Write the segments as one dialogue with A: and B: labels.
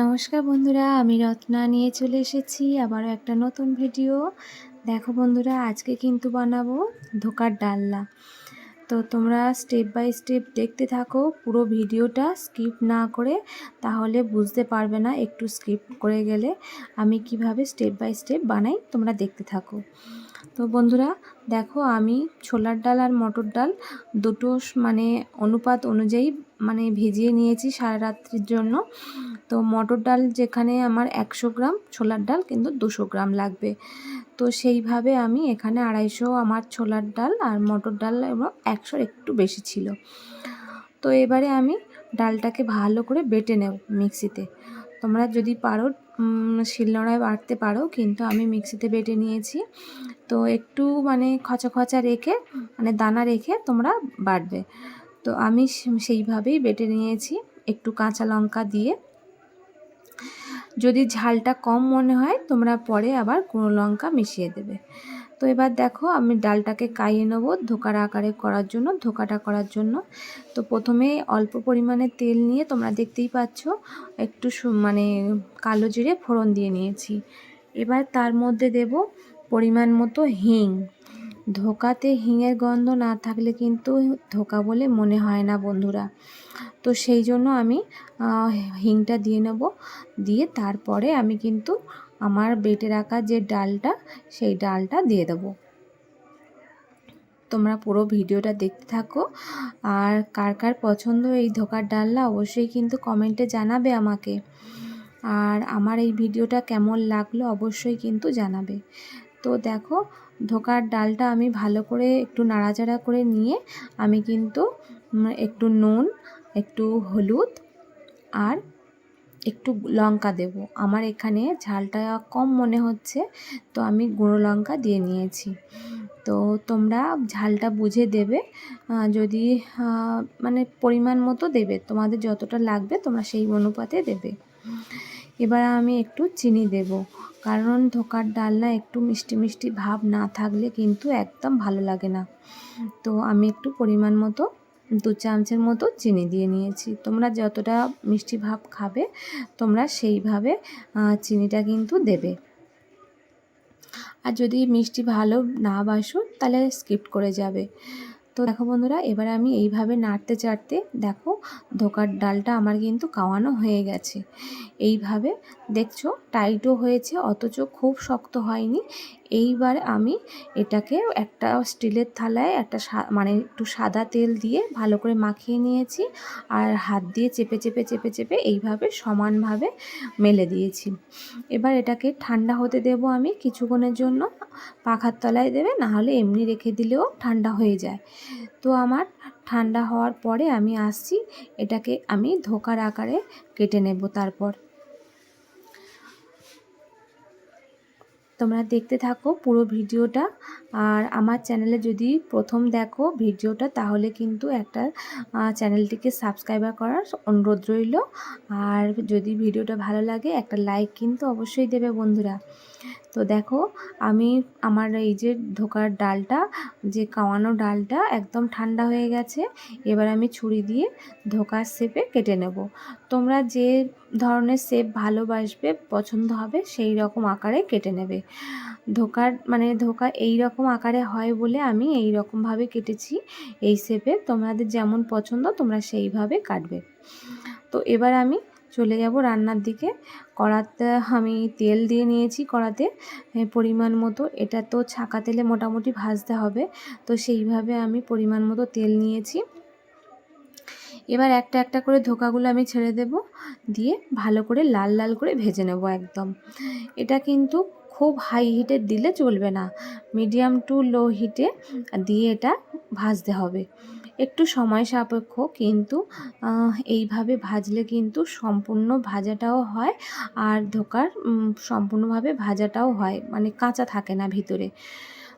A: নমস্কার বন্ধুরা, আমি রত্না নিয়ে চলে এসেছি আবারও একটা নতুন ভিডিও। দেখো বন্ধুরা, আজকে কিন্তু বানাবো ধোকার ডালনা। তো তোমরা স্টেপ বাই স্টেপ দেখতে থাকো, পুরো ভিডিওটা স্কিপ না করে, তাহলে বুঝতে পারবে না একটু স্কিপ করে গেলে আমি কীভাবে স্টেপ বাই স্টেপ বানাই, তোমরা দেখতে থাকো। তো বন্ধুরা, দেখো আমি ছোলার ডাল আর মটর ডাল দুটো মানে অনুপাত অনুযায়ী মানে ভিজিয়ে নিয়েছি সারা রাত্রির জন্য। তো মটর ডাল যেখানে আমার একশো গ্রাম, ছোলার ডাল কিন্তু দুশো গ্রাম লাগবে। তো সেইভাবে আমি এখানে আড়াইশো আমার ছোলার ডাল আর মটর ডাল এবং একশোর একটু বেশি ছিল। তো এবারে আমি ডালটাকে ভালো করে বেটে নেব মিক্সিতে। তোমরা যদি পারো শিলনোড়ায় বাটতে পারো, কিন্তু আমি মিক্সিতে বেটে নিয়েছি। তো একটু মানে খচা খচা রেখে মানে দানা রেখে তোমরা বাটবে। তো আমি সেইভাবেই বেটে নিয়েছি একটু কাঁচা লঙ্কা দিয়ে। যদি ঝালটা কম মনে হয়, তোমরা পরে আবার গুঁড়ো লঙ্কা মিশিয়ে দেবে। তো এবার দেখো, আমি ডালটাকে কাইয়ে নেব ধোকার আকারে করার জন্য, ধোকাটা করার জন্য। তো প্রথমে অল্প পরিমাণে তেল নিয়ে তোমরা দেখতেই পাচ্ছ, একটু মানে কালো জিরে ফোড়ন দিয়ে নিয়েছি। এবার তার মধ্যে দেব পরিমাণ মতো হিং। ধোকাতে হিঙের গন্ধ না থাকলে কিন্তু ধোকা বলে মনে হয় না বন্ধুরা। তো সেই জন্য আমি হিংটা দিয়ে নেব। দিয়ে তারপরে আমি কিন্তু আমার বেটে রাখা যে ডালটা, সেই ডালটা দিয়ে দেবো। তোমরা পুরো ভিডিওটা দেখতে থাকো। আর কার কার পছন্দ এই ধোকার ডালনা অবশ্যই কিন্তু কমেন্টে জানাবে আমাকে। আর আমার এই ভিডিওটা কেমন লাগল অবশ্যই কিন্তু জানাবে। তো দেখো ধোকার ডালটা আমি ভালো করে একটু নাড়াচাড়া করে নিয়ে আমি কিন্তু একটু নুন, একটু হলুদ আর একটু লঙ্কা দেব। আমার এখানে ঝালটা কম মনে হচ্ছে, তো আমি গুঁড়ো লঙ্কা দিয়ে নিয়েছি। তো তোমরা ঝালটা বুঝে দেবে যদি মানে পরিমাণ মতো দেবে। তোমাদের যতটা লাগবে তোমরা সেই অনুপাতে দেবে। এবার আমি একটু চিনি দেব। কারণ ধোকার ডালনা একটু মিষ্টি মিষ্টি ভাব না থাকলে কিন্তু একদম ভালো লাগে না। তো আমি একটু পরিমাণ মতো, দু চামচের মতো চিনি দিয়ে নিয়েছি। তোমরা যতটা মিষ্টি ভাব খাবে, তোমরা সেইভাবে চিনিটা কিন্তু দেবে। আর যদি মিষ্টি ভালো না বাসো, তাহলে স্কিপ করে যাবে। তো দেখো বন্ধুরা, এবার আমি এইভাবে নাড়তে চাড়তে দেখো ধোকার ডালটা আমার কিন্তু কাওয়ানো হয়ে গেছে। এইভাবে দেখছ টাইটও হয়েছে, অথচ খুব শক্ত হয়নি। এইবার আমি এটাকে একটা স্টিলের থালায় একটা মানে একটু সাদা তেল দিয়ে ভালো করে মাখিয়ে নিয়েছি আর হাত দিয়ে চেপে চেপে চেপে চেপে এইভাবে সমানভাবে মেলে দিয়েছি। এবার এটাকে ঠান্ডা হতে দেব আমি কিছুক্ষণের জন্য। পাখার তলায় দেবে, নাহলে এমনি রেখে দিলেও ঠান্ডা হয়ে যায়। তো আমার ঠান্ডা হওয়ার পরে আমি আসছি, এটাকে আমি ধোকার আকারে কেটে নেব তারপর। তোমরা দেখতে থাকো পুরো ভিডিওটা, আর আমার চ্যানেলে যদি প্রথম দেখো ভিডিওটা, তাহলে কিন্তু একটা চ্যানেলটিকে সাবস্ক্রাইবার করার অনুরোধ রইল। আর যদি ভিডিওটা ভালো লাগে, একটা লাইক কিন্তু অবশ্যই দেবে বন্ধুরা। তো দেখো, আমি আমার এই যে ধোকার ডালটা, যে কাওয়ানো ডালটা একদম ঠান্ডা হয়ে গেছে, এবার আমি ছুরি দিয়ে ধোকার শেপে কেটে নেব। তোমরা যে ধরনের শেপ ভালোবাসবে, পছন্দ হবে, সেই রকম আকারে কেটে নেবে। ধোকার মানে ধোকা এই রকম আকারে হয় বলে আমি এই রকমভাবে কেটেছি, এই শেপে। তোমাদের যেমন পছন্দ, তোমরা সেইভাবে কাটবে। তো এবার আমি চলে যাব রান্নার দিকে। কড়াতে আমি তেল দিয়ে নিয়েছি কড়াতে পরিমাণ মতো। এটা তো ছাকা তেলে মোটামুটি ভাজতে হবে, তো সেইভাবে আমি পরিমাণ মতো তেল নিয়েছি। এবার একটা একটা করে ধোকাগুলো আমি ছেড়ে দেব, দিয়ে ভালো করে লাল লাল করে ভেজে নেব একদম। এটা কিন্তু খুব হাই হিটে দিলে চলবে না মিডিয়াম টু লো হিটে দিয়ে এটা ভাজতে হবে। একটু সময় সাপেক্ষ, কিন্তু এইভাবে ভাজলে কিন্তু সম্পূর্ণ ভাজাটাও হয় আর ধোকার সম্পূর্ণভাবে ভাজাটাও হয় মানে কাঁচা থাকে না ভিতরে।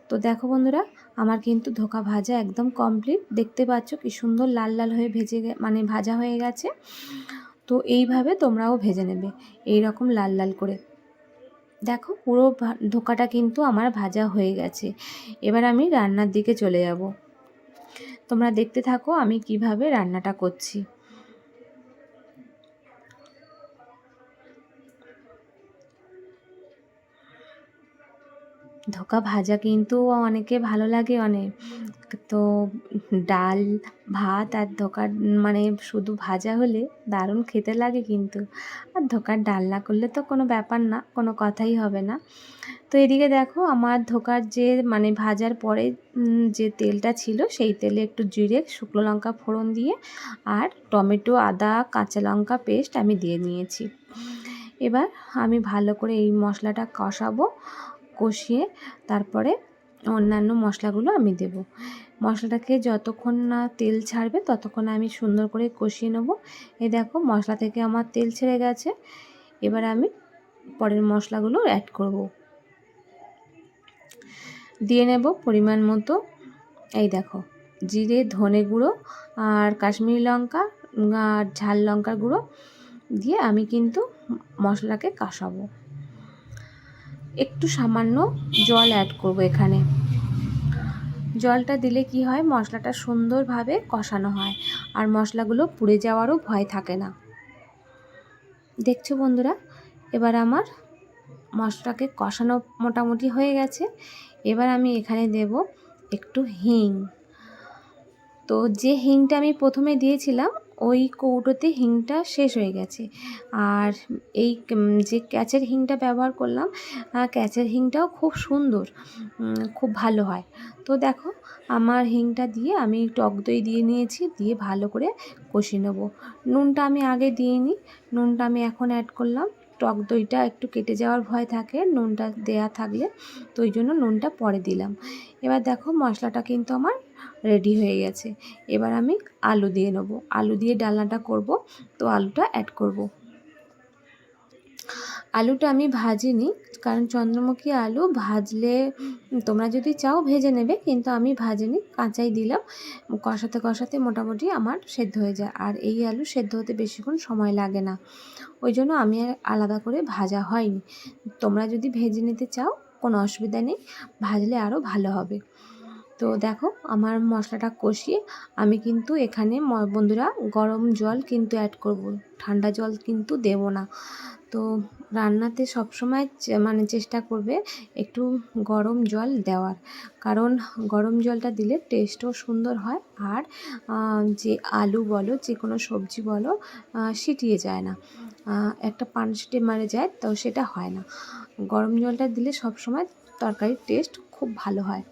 A: তো দেখো বন্ধুরা, আমার কিন্তু ধোকা ভাজা একদম কমপ্লিট দেখতে পাচ্ছ কি সুন্দর লাল লাল হয়ে ভেজে মানে ভাজা হয়ে গেছে। তো এইভাবে তোমরাও ভেজে নেবে এই রকম লাল লাল করে। দেখো, পুরো ধোকাটা কিন্তু আমার ভাজা হয়ে গেছে। এবার আমি রান্নার দিকে চলে যাব। তোমরা দেখতে থাকো আমি কীভাবে রান্নাটা করছি। ধোকা ভাজা কিন্তু অনেকে ভালো লাগে অনেক। তো ডাল, ভাত আর ধোকার মানে শুধু ভাজা হলে দারুণ খেতে লাগে কিন্তু। আর ধোকার ডালনা করলে তো কোনো ব্যাপার না, কোনো কথাই হবে না। তো এদিকে দেখো, আমার ধোকার যে মানে ভাজার পরে যে তেলটা ছিল, সেই তেলে একটু জিরে, শুকনো লঙ্কা ফোড়ন দিয়ে আর টমেটো, আদা, কাঁচা লঙ্কা পেস্ট আমি দিয়ে নিয়েছি। এবার আমি ভালো করে এই মশলাটা কষাবো, কষিয়ে তারপরে অন্যান্য মশলাগুলো আমি দেব। মশলাটাকে যতক্ষণ না তেল ছাড়বে, ততক্ষণ আমি সুন্দর করে কষিয়ে নেব। এই দেখো, মশলা থেকে আমার তেল ছেড়ে গেছে। এবার আমি পরের মশলাগুলো অ্যাড করব। দিয়ে নেব পরিমাণ মতো। এই দেখো, জিরে, ধনে গুঁড়ো আর কাশ্মীরি লঙ্কা আর ঝাল লঙ্কার গুঁড়ো দিয়ে আমি কিন্তু মশলাকে কষাবো। একটু সামান্য জল অ্যাড করব এখানে। জলটা দিলে কি হয়? মশলাটা সুন্দরভাবে কষানো হয়। আর মশলাগুলো পুড়ে যাওয়ারও ভয় থাকে না। দেখছ বন্ধুরা? এবার আমার মশলাকে কষানো মোটামুটি হয়ে গেছে। এবার আমি এখানে দেব একটু হিং। তো যে হিংটা আমি প্রথমে দিয়েছিলাম, ওই কৌটোতে হিংটা শেষ হয়ে গেছে। আর এই যে ক্যাচের হিংটা ব্যবহার করলাম ক্যাচের হিংটাও খুব সুন্দর খুব ভালো হয়। তো দেখো, আমার হিংটা দিয়ে আমি টক দই দিয়ে নিয়েছি, দিয়ে ভালো করে কষিয়ে নেব। নুনটা আমি আগে দিইনি, নুনটা আমি এখন অ্যাড করলাম। টক দইটা একটু কেটে যাওয়ার ভয় থাকে, নুনটা দেয়া থাকলে, তো ওই জন্য নুনটা পরে দিলাম। এবার দেখো, মশলাটা কিন্তু আমার রেডি হয়ে গেছে। এবার আমি আলু দিয়ে নেব। আলু দিয়ে ডালনাটা করব। তো আলুটা অ্যাড করব। আলুটা আমি ভাজিনি কারণ চন্দ্রমুখী আলু ভাজলে তোমরা যদি চাও ভেজে নেবে, কিন্তু আমি ভাজিনি কাঁচাই দিলাম। কষাতে কষাতে মোটামুটি আমার সেদ্ধ হয়ে যায়। আর এই আলু সেদ্ধ হতে বেশিক্ষণ সময় লাগে না। ওই জন্য আমি আলাদা করে ভাজা হয়নি। তোমরা যদি ভেজে নিতে চাও, কোনো অসুবিধা নেই। ভাজলে আরও ভালো হবে। তো দেখো, আমার মশলাটা কষিয়ে আমি কিন্তু এখানে বন্ধুরা গরম জল কিন্তু অ্যাড করব। ঠান্ডা জল কিন্তু দেব না। তো রান্নাতে সবসময় মানে চেষ্টা করবে একটু গরম জল দেওয়ার। কারণ গরম জলটা দিলে টেস্টও সুন্দর হয় আর যে আলু বলো, যে কোনো সবজি বলো সিটিয়ে যায় না। একটা পান সিটে মারে যায়, তো সেটা হয় না। গরম জলটা দিলে সবসময় তরকারির টেস্ট খুব ভালো হয়।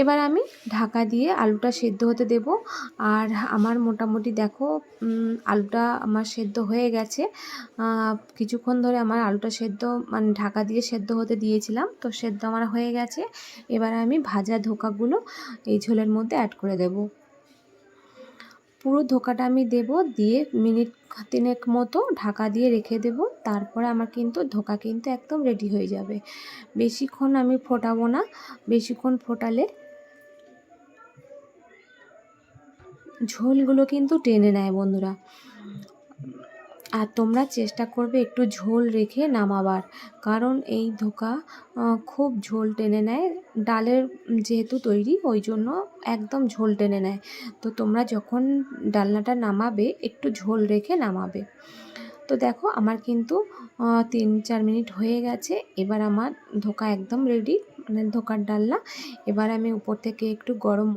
A: এবার আমি ঢাকা দিয়ে আলুটা সেদ্ধ হতে দেব। আর আমার মোটামুটি দেখো আলুটা আমার সেদ্ধ হয়ে গেছে। কিছুক্ষণ ধরে আমার আলুটা সেদ্ধ মানে ঢাকা দিয়ে সেদ্ধ হতে দিয়েছিলাম। তো সেদ্ধ আমার হয়ে গেছে। এবার আমি ভাজা ধোকাগুলো এই ঝোলের মধ্যে অ্যাড করে দেব। পুরো ধোকাটা আমি দেব দিয়ে মিনিট তিনেক মতো ঢাকা দিয়ে রেখে দেব। তারপরে আমার কিন্তু ধোকা কিন্তু একদম রেডি হয়ে যাবে। বেশিক্ষণ আমি ফোটাবো না। বেশিক্ষণ ফোটালে ঝোলগুলো কিন্তু টেনে নেয় বন্ধুরা। আর তোমরা চেষ্টা করবে একটু ঝোল রেখে নামাবার। কারণ এই ধোকা খুব ঝোল টেনে নেয়। ডালের যেহেতু তৈরি, ওই জন্য একদম ঝোল টেনে নেয়। তো তোমরা যখন ডালনাটা নামাবে, একটু ঝোল রেখে নামাবে। তো দেখো, আমার কিন্তু তিন চার মিনিট হয়ে গেছে। এবার আমার ধোকা একদম রেডি মানে ধোকার ডালনা। এবার আমি উপর থেকে একটু গরম